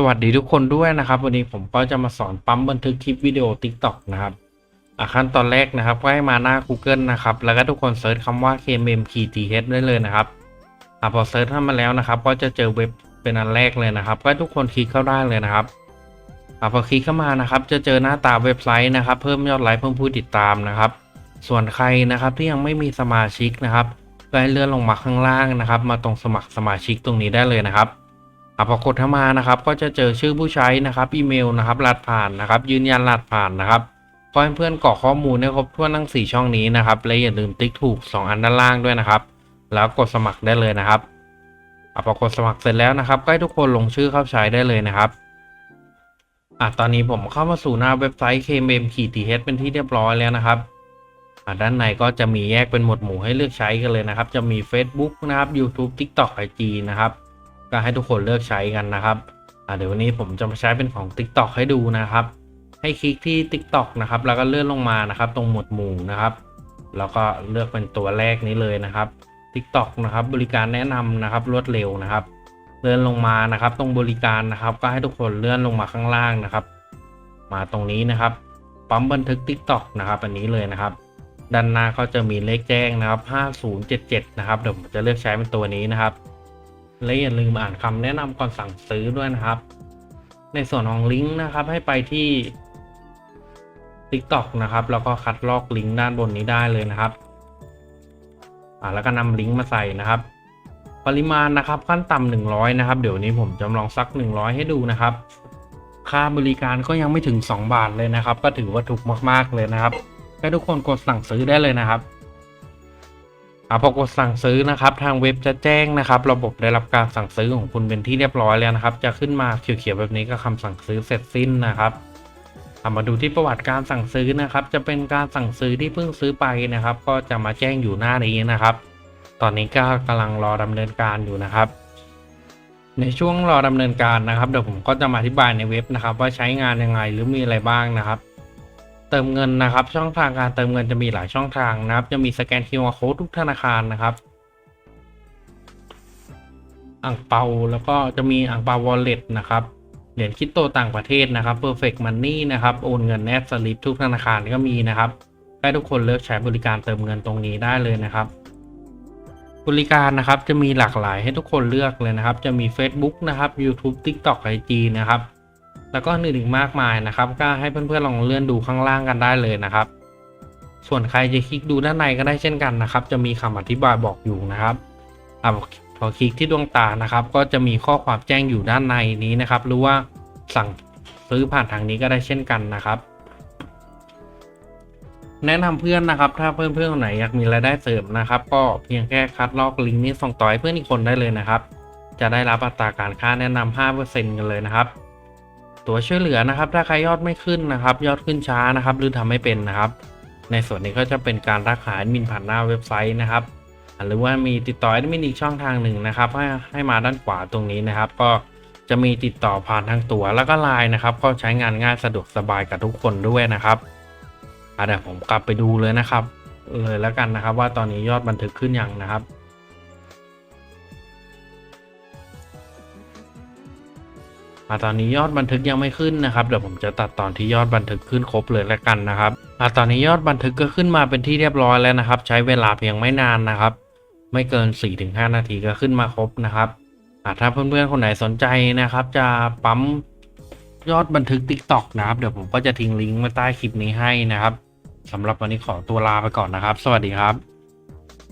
สวัสดีทุกคนด้วยนะครับ วันนี้ผมก็จะมาสอนปั๊มบันทึกคลิปวิดีโอ TikTok นะครับขั้นตอนแรกนะครับก็ให้มาหน้า Google นะครับ แล้วก็ทุกคนเซิร์ชคำว่า KMM KTH ได้เลยนะครับอพอเซิร์ชเข้ามาแล้วนะครับ ก็จะเจอเว็บเป็นอันแรกเลยนะครับ ก็ทุกคนคลิกเข้าได้เลยนะครับอพอคลิกเข้ามานะครับ จะเจอหน้าตาเว็บไซต์นะครับ เพิ่มยอดไลค์เพิ่มผู้ติดตามนะครับ ส่วนใครนะครับที่ยังไม่มีสมาชิกนะครับก็ให้เลื่อนลงมาข้างล่างนะครับ มาตรงสมัครสมาชิกตรงนี้ได้เลยนะครับ อะพอกดเข้ามานะครับ ก็จะเจอชื่อผู้ใช้นะครับอีเมลนะครับรหัสผ่านนะครับ ยืนยันรหัสผ่านนะครับขอให้เพื่อนกรอกข้อมูลให้ครบถ้วนทั้ง 4 ช่องนี้นะครับและอย่าลืมติ๊กถูก 2 อันด้านล่างด้วยนะครับ แล้วกดสมัครได้เลยนะครับอะพอกดสมัครเสร็จแล้วนะครับก็ให้ทุกคนลงชื่อเข้าใช้ได้เลยนะครับอะตอนนี้ผมเข้ามาสู่หน้าเว็บไซต์ KMM KTH เป็นที่เรียบร้อยแล้วนะครับอะด้านในก็จะมีแยกเป็นหมวดหมู่ให้เลือกใช้กันเลยนะครับ จะมี Facebook นะครับ YouTube TikTok IG นะครับ ก็ให้ทุกคนเลือกใช้กันนะครับเดี๋ยววันนี้ผมจะมาใช้เป็นของ TikTok ให้ดูนะครับ ให้คลิกที่ TikTok นะครับ แล้วก็เลื่อนลงมานะครับ ตรงหมวดหมู่นะครับ แล้วก็เลือกเป็นตัวแรกนี้เลยนะครับ TikTok นะครับ บริการแนะนำนะครับ รวดเร็วนะครับ เลื่อนลงมานะครับ ตรงบริการนะครับ ก็ให้ทุกคนเลื่อนลงมาข้างล่างนะครับ มาตรงนี้นะครับ ปั๊มบันทึก TikTok นะครับอันนี้เลยนะครับ ด้านหน้าก็จะมีเลขแจ้งนะครับ5077 นะครับเดี๋ยวผมจะเลือกใช้เป็นตัวนี้นะครับ และอย่าลืมอ่านคำแนะนำก่อนสั่งซื้อด้วยนะครับ ในส่วนของลิงก์นะครับให้ไปที่ TikTok นะครับ แล้วก็คัดลอกลิงก์ด้านบนนี้ได้เลยนะครับอ่าแล้วก็นำลิงก์มาใส่นะครับ ปริมาณนะครับขั้นต่ำ100 นะครับ เดี๋ยวนี้ผมจำลองซัก 100 ให้ดูนะครับ ค่าบริการก็ยังไม่ถึง 2 บาทเลยนะครับ ก็ถือว่าถูกมากๆเลยนะครับให้ทุกคนกดสั่งซื้อได้เลยนะครับ อะพอกดสั่งซื้อนะครับ ทางเว็บจะแจ้งนะครับ ระบบได้รับการสั่งซื้อของคุณเป็นที่เรียบร้อยแล้วนะครับ จะขึ้นมาเขียวๆแบบนี้ก็คำสั่งซื้อเสร็จสิ้นนะครับามาดูที่ประวัติการสั่งซื้อนะครับ จะเป็นการสั่งซื้อที่เพิ่งซื้อไปนะครับ ก็จะมาแจ้งอยู่หน้านี้นะครับ ตอนนี้ก็กำลังรอดำเนินการอยู่นะครับ ในช่วงรอดำเนินการนะครับ เดี๋ยวผมก็จะมาอธิบายในเว็บนะครับ ว่าใช้งานยังไงหรือมีอะไรบ้างนะครับ เติมเงินนะครับ ช่องทางการเติมเงินจะมีหลายช่องทางนะครับ จะมีสแกน QR Code ทุกธนาคารนะครับอ่างเปาแล้วก็จะมีอ่างเปา Wallet นะครับเหรียญคริปโตต่างประเทศนะครับ Perfect Money นะครับโอนเงินแนบสลิปทุกธนาคารก็มีนะครับให้ทุกคนเลือกใช้บริการเติมเงินตรงนี้ได้เลยนะครับ บริการนะครับจะมีหลากหลายให้ทุกคนเลือกเลยนะครับ จะมี Facebook นะครับ YouTube TikTok IG นะครับ แล้วก็อื่นอีกมากมายนะครับ ก็ให้เพื่อนๆลองเลื่อนดูข้างล่างกันได้เลยนะครับ ส่วนใครจะคลิกดูด้านในก็ได้เช่นกันนะครับ จะมีคำอธิบายบอกอยู่นะครับอพอคลิกที่ดวงตานะครับ ก็จะมีข้อความแจ้งอยู่ด้านในนี้นะครับ หรือว่าสั่งซื้อผ่านทางนี้ก็ได้เช่นกันนะครับ แนะนำเพื่อนนะครับ ถ้าเพื่อนๆคนไหนอยากมีรายได้เสริมนะครับ ก็เพียงแค่คัดลอกลิงก์นี้ส่งต่อให้เพื่อนอีกคนได้เลยนะครับ จะได้รับอัตราการค่าแนะนำ5%กันเลยนะครับ ตัวช่วยเหลือนะครับ ถ้าใครยอดไม่ขึ้นนะครับ ยอดขึ้นช้านะครับ หรือทำไม่เป็นนะครับ ในส่วนนี้ก็จะเป็นการรักษาแอดมินผ่านหน้าเว็บไซต์นะครับ หรือว่ามีติดต่อแอดมินอีกช่องทางหนึ่งนะครับ ให้ให้มาด้านขวาตรงนี้นะครับ ก็จะมีติดต่อผ่านทางตัวแล้วก็ไลน์นะครับ ก็ใช้งานง่ายสะดวกสบายกับทุกคนด้วยนะครับอะเดี๋ยวผมกลับไปดูเลยนะครับ เลยแล้วกันนะครับ ว่าตอนนี้ยอดบันทึกขึ้นยังนะครับ อะตอนนี้ยอดบันทึกยังไม่ขึ้นนะครับเดี๋ยวผมจะตัดตอนที่ยอดบันทึกขึ้นครบเลยแล้วกันนะครับอะตอนนี้ยอดบันทึกก็ขึ้นมาเป็นที่เรียบร้อยแล้วนะครับ ใช้เวลาเพียงไม่นานนะครับ ไม่เกิน 4-5 นาทีก็ขึ้นมาครบนะครับอะถ้าเพื่อนๆคนไหนสนใจนะครับ จะปั๊มยอดบันทึก TikTok นะครับ เดี๋ยวผมก็จะทิ้งลิงก์ไว้ใต้คลิปนี้ให้นะครับสำหรับวันนี้ขอตัวลาไปก่อนนะครับ สวัสดีครับ